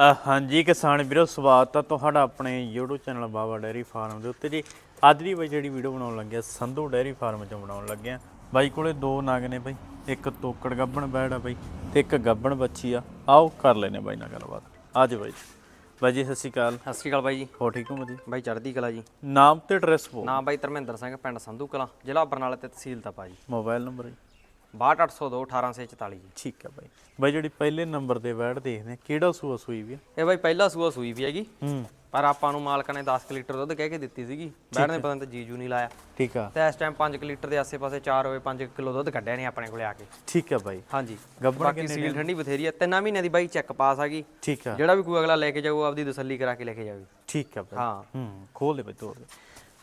ਹਾਂਜੀ ਕਿਸਾਨ ਵੀਰੋ ਸਵਾਗਤ ਹੈ ਤੁਹਾਡਾ ਆਪਣੇ YouTube channel Baba dairy farm ਦੇ ਉੱਤੇ ਜੀ। ਅੱਜ ਦੀ ਬਈ ਜਿਹੜੀ ਵੀਡੀਓ ਬਣਾਉਣ ਲੱਗੇ ਆ ਸੰਧੂ ਡੈਰੀ ਫਾਰਮ ਚੋਂ ਬਣਾਉਣ ਲੱਗੇ ਆ। ਬਾਈ ਕੋਲੇ ਦੋ ਨਾਗ ਨੇ ਬਈ ਇੱਕ ਤੋਕੜ ਗੱਬਣ ਬੈੜ ਆ ਬਈ ਤੇ ਇੱਕ ਗੱਬਣ ਬੱਚੀ ਆ। ਆਓ ਕਰ ਲੈਨੇ ਬਾਈ ਨਾਲ ਗੱਲਬਾਤ। ਆਜੋ ਬਾਈ ਬਾਈ ਜੀ ਸਤਿ ਸ਼੍ਰੀ ਅਕਾਲ। ਸਤਿ ਸ਼੍ਰੀ ਅਕਾਲ ਬਾਈ ਜੀ। ਹੋ ਠੀਕ ਹੋ ਜੀ ਬਾਈ ਚੜ੍ਹਦੀ ਕਲਾ ਜੀ। ਨਾਮ ਤੇ ਐਡਰੈਸ ਬੋ ਨਾਮ ਬਾਈ ਧਰਮਿੰਦਰ ਸਿੰਘ ਪਿੰਡ ਸੰਧੂ ਕਲਾਂ ਜ਼ਿਲ੍ਹਾ ਬਰਨਾਲਾ ਤੇ ਤਹਿਸੀਲ ਤਪਾ ਜੀ। ਮੋਬਾਈਲ ਨੰਬਰ ਜੀ। 62802 18644 ਜੀ ਠੀਕ ਆ ਬਾਈ। ਬਾਈ ਜਿਹੜੀ ਪਹਿਲੇ ਨੰਬਰ ਤੇ ਬੈੜ ਦੇਖਦੇ ਆ ਕਿਹੜਾ ਸੂਆ ਸੂਈ ਵੀ ਆ? ਇਹ ਬਾਈ ਪਹਿਲਾ ਸੂਆ ਸੂਈ ਵੀ ਹੈਗੀ। ਹੂੰ। ਪਰ ਆਪਾਂ ਨੂੰ ਮਾਲਕਾਂ ਨੇ 10 ਕੁ ਲੀਟਰ ਦੁੱਧ ਕਹਿ ਕੇ ਦਿੱਤੀ ਸੀਗੀ। ਬੈਠ ਨੇ ਪਤਾ ਨਹੀਂ ਜੀਜੂ ਨਹੀਂ ਲਾਇਆ। ਠੀਕ ਆ। ਤੇ ਇਸ ਟਾਈਮ 5 ਲੀਟਰ ਦੇ ਆਸੇ-ਪਾਸੇ 4 ਹੋਏ 5 ਕਿਲੋ ਦੁੱਧ ਕੱਢਿਆ ਨੇ ਆਪਣੇ ਕੋਲੇ ਆ ਕੇ। ਠੀਕ ਆ ਬਾਈ। ਹਾਂਜੀ। ਗੱਬਣ ਬਾਕੀ ਸੀਲ ਠੰਡੀ ਬਥੇਰੀ ਹੈ ਤਿੰਨਾਂ ਮਹੀਨਿਆਂ ਦੀ ਬਾਈ ਚੈੱਕ ਪਾਸ ਹੈਗੀ ਠੀਕ ਆ। ਜਿਹੜਾ ਵੀ ਕੋਈ ਅਗਲਾ ਲੈ ਕੇ ਜਾਊ ਆਪਦੀ ਤਸੱਲੀ ਕਰਾ ਕੇ ਲੈ ਕੇ ਜਾਵੇ ਠੀਕ ਆ ਬਾਈ। ਹਾਂ। ਹੂੰ ਖੋਲ ਦੇ ਬਈ ਤੋੜ ਦੇ।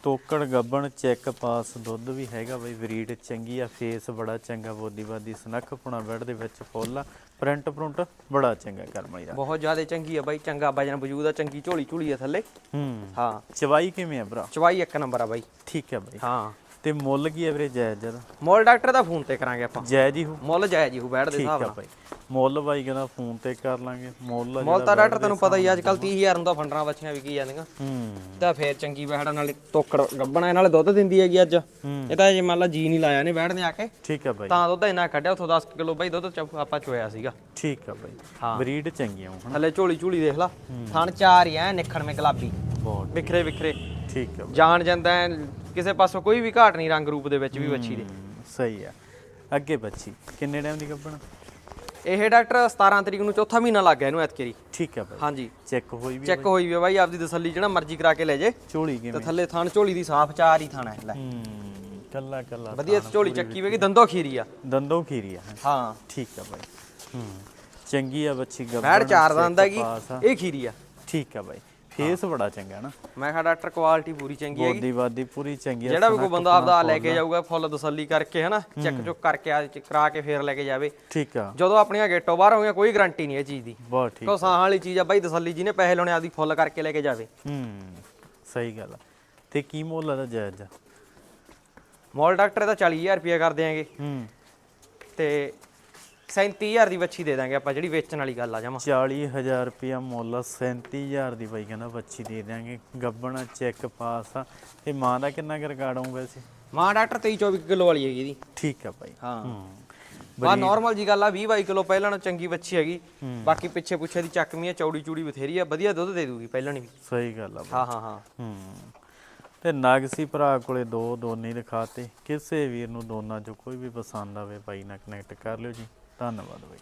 ਤੋਕੜ ਗੱਬਣ ਚੈੱਕ ਪਾਸ ਦੁੱਧ ਵੀ ਹੈਗਾ ਬਈ ਬਰੀਡ ਚੰਗੀ ਆ ਫੇਸ ਬੜਾ ਚੰਗਾ ਬੋਦੀ ਬਾਦੀ ਸਨੱਖ ਪੁਣਾ ਬੈਡ ਦੇ ਵਿੱਚ ਫੁੱਲ ਆ ਪ੍ਰਿੰਟ ਪ੍ਰਿੰਟ ਬੜਾ ਚੰਗਾ ਕਰਮਾ ਯਾਰ ਬਹੁਤ ਜ਼ਿਆਦਾ ਚੰਗੀ ਆ ਬਾਈ ਚੰਗਾ ਵਜਨ ਵਜੂਦ ਆ ਚੰਗੀ ਝੋਲੀ ਝੂਲੀ ਆ ਥੱਲੇ। ਹੂੰ ਹਾਂ। ਚਵਾਈ ਕਿਵੇਂ ਆ ਭਰਾ? ਚਵਾਈ ਇੱਕ ਨੰਬਰ ਆ ਬਾਈ। ਠੀਕ ਆ ਬਈ। ਹਾਂ। ਤੇ ਮੁੱਲ ਕੀ ਜਦਾ ਮੋਲ ਡਾਕਟਰ ਦਾ ਫੋਨ ਤੇ ਕਰਾਂਗੇ ਆਪਾਂ। ਜਾਇਜ਼ ਹੀ ਹੋ ਮੁੱਲ ਜਾਇਜ਼ ਹੀ ਹੋ ਬੈਠ ਦੇ ਠੀਕ ਹਿਸਾਬ ਆ ਨਾਲ। ਬਾਈ। ਮੁੱਲ ਬਾਈ ਕਹਿੰਦਾ ਫੋਨ ਤੇ ਕਰ ਲਾਂਗੇ ਮੁੱਲ ਮੁੱਲ ਤਾਂ ਡਾਕਟਰ ਤੈਨੂੰ ਪਤਾ ਹੀ ਅੱਜ ਕੱਲ 30000 ਨੂੰ ਤਾਂ ਫੰਡਰਾਂ ਬੱਚੀਆਂ ਵਿਕੀ ਜਾਂਦੀਆਂ। ਹੂੰ ਤਾਂ ਫੇਰ ਚੰਗੀ ਬੈਠਾ ਨਾਲੇ ਤੋਕੜ ਗੱਬਣਾ ਨਾਲੇ ਦੁੱਧ ਦਿੰਦੀ ਹੈਗੀ ਅੱਜ। ਇਹ ਤਾਂ ਜੇ ਮੰਨ ਲਾ ਜੀ ਨਹੀਂ ਲਾਇਆ ਨੇ ਨੇ ਆ ਕੇ ਠੀਕ ਆ ਬਾਈ। ਤਾਂ ਦੁੱਧ ਇੰਨਾ ਕੱਢਿਆ ਉਥੋਂ 10 ਕਿਲੋ ਬਾਈ ਦੁੱਧ ਚ ਆਪਾਂ ਚੋਇਆ ਸੀਗਾ। ਠੀਕ ਆ ਬਾਈ। ਹਾਂ। ਬਰੀਡ ਚੰਗੀ ਆ ਹੁਣ। ਥੱਲੇ ਝੋਲੀ ਝੂਲੀ ਦੇਖ ਲਾ। ਥਣ ਚਾਰ ਹੀ ਐ ਨਿਖਣ ਮੇ ਗੁਲਾਬੀ। ਬਹੁਤ। ਵਿਖਰੇ ਵਿਖਰੇ ਠੀਕ ਆ। ਜਾਣ ਜਾਂਦਾ ਕਿਸੇ ਪਾਸੋਂ ਕੋਈ ਵੀ ਘਾਟ ਨਹੀਂ ਰੰਗ ਰੂਪ ਦੇ ਵਿੱਚ ਵੀ ਬੱਚੀ ਦੇ। ਸਹੀ ਆ। ਅੱਗੇ ਬੱਚੀ ਕਿੰਨੇ ਟਾਈਮ ਦੀ ਗੱਭਣ? ਇਹ ਡਾਕਟਰ 17 ਤਰੀਕ ਨੂੰ ਚੌਥਾ ਮਹੀਨਾ ਲੱਗ ਗਿਆ ਇਹਨੂੰ ਐਤਕੇਰੀ। ਠੀਕ ਆ ਬਾਈ ਹਾਂਜੀ। ਚੈੱਕ ਹੋਈ ਵੀ ਚੈੱਕ ਹੋਈ। ਵੀ ਬਾਈ ਆਪਦੀ ਤਸੱਲੀ ਜਿਹੜਾ ਮਰਜ਼ੀ ਕਰਾ ਕੇ ਲੈ ਜੇ। ਝੋਲੀ ਤੇ ਕਿਵੇਂ? ਥੱਲੇ ਥਣ ਝੋਲੀ ਦੀ ਸਾਫ਼ ਚਾਰ ਹੀ ਥਣ ਹੈ ਲੈ। ਹੂੰ ਕੱਲਾ ਕੱਲਾ ਵਧੀਆ ਝੋਲੀ ਚੱਕੀ ਵੇਗੀ ਦੰਦੋ ਖੀਰੀ ਆ। ਦੰਦੋਂ ਖੀਰੀ ਆ। ਹੈਂ। ਹਾਂ ਠੀਕ ਆ ਬਾਈ। ਹੂੰ ਚੰਗੀ ਆ ਬੱਚੀ ਗੱਭਣ ਬੈੜ ਚਾਰ ਦੰਦ ਹੈਗੀ। ਇਹ ਖੀਰੀ ਆ। ਠੀਕ ਆ ਬਾਈ। ਫੇਸ ਬੜਾ ਚੰਗਾ ਨਾ। ਮੈਂ ਕਿਹਾ ਡਾਕਟਰ ਕੁਆਲਿਟੀ ਪੂਰੀ ਚੰਗੀ ਹੈਗੀ। ਬੋਦੀ ਬਾਦੀ ਪੂਰੀ ਚੰਗੀ ਆ ਜਿਹੜਾ ਵੀ ਕੋਈ ਬੰਦਾ ਆਪਦਾ ਲੈ ਕੇ ਜਾਊਗਾ ਫੁੱਲ ਤਸੱਲੀ ਕਰਕੇ ਹਨਾ ਚੈੱਕ ਚੁੱਕ ਕਰਕੇ ਆ ਕਰਾ ਕੇ ਫੇਰ ਲੈ ਕੇ ਜਾਵੇ। ਠੀਕ ਆ। ਜਦੋਂ ਆਪਣੀਆਂ ਗੇਟੋਂ ਬਾਹਰ ਹੋਈਆਂ ਕੋਈ ਗਾਰੰਟੀ ਨਹੀਂ ਇਹ ਚੀਜ਼ ਦੀ। ਬਹੁਤ ਠੀਕ ਕੋ ਸਾਹਾਂ ਵਾਲੀ ਚੀਜ਼ ਆ ਬਾਈ ਤਸੱਲੀ ਜਿਹਨੇ ਪੈਸੇ ਲਾਉਣੇ ਆਪਦੀ ਫੁੱਲ ਕਰਕੇ ਲੈ ਕੇ ਜਾਵੇ। ਹੂੰ ਸਹੀ ਗੱਲ ਆ। ਤੇ ਕੀ ਮੁੱਲ ਦਾ ਜਾਇਜ਼? ਆ ਮੋਲ ਡਾਕਟਰ ਦਾ 40000 ਰੁਪਏ ਕਰ ਦਿਆਂਗੇ। ਹੂੰ। ਤੇ 37000 ਦੀ ਬੱਚੀ ਦੇ ਦਾਂਗੇ ਆਪਾਂ ਜਿਹੜੀ ਵੇਚਣ ਵਾਲੀ ਗੱਲ ਆ ਜਾਵਾਂ 40000 ਰੁਪਿਆ ਮੁੱਲ ਆ, 37000 ਦੀ ਬਾਈ ਕਹਿੰਦਾ ਬੱਚੀ ਦੇ ਦਿਆਂਗੇ। ਗੱਬਣਾ ਚੈੱਕ ਪਾਸ ਆ। ਤੇ ਮਾਂ ਦਾ ਕਿੰਨਾ ਕੁ ਰਿਕਾਰਡ ਹੋਊ ਵੈਸੇ? ਮਾਂ ਡਾਕਟਰ 23 24 ਕਿਲੋ ਵਾਲੀ ਹੈਗੀ ਦੀ ਠੀਕ ਆ ਬਾਈ। ਹਾਂ। ਬਾ ਨਾਰਮਲ ਜੀ ਗੱਲ ਆ 20 22 ਕਿਲੋ ਪਹਿਲਾਂ ਨਾਲੋਂ ਚੰਗੀ ਬੱਚੀ ਹੈਗੀ। ਬਾਕੀ ਪਿੱਛੇ ਪੁੱਛੇ ਦੀ ਚੱਕਵੀਂ ਆ ਚੌੜੀ ਚੂੜੀ ਬਥੇਰੀ ਆ ਵਧੀਆ ਦੁੱਧ ਦੇ ਦੂਗੀ ਪਹਿਲਾਂ ਨਹੀਂ ਸਹੀ ਗੱਲ ਆ ਹਾਂ ਹਾਂ ਹਾਂ। ਹੂੰ। ਤੇ ਨਾਗਸੀ ਭਰਾ ਕੋਲੇ ਦੋ ਦੋਨੇ ਦਿਖਾਤੇ। ਕਿਸੇ ਵੀਰ ਨੂੰ ਦੋਨਾਂ ਚੋਂ ਕੋਈ ਵੀ ਪਸੰਦ ਆਵੇ ਬਾਈ ਨਾਲ ਕਨੈਕਟ ਕਰ ਲਿਓ ਜੀ। ਧੰਨਵਾਦ ਬਾਈ।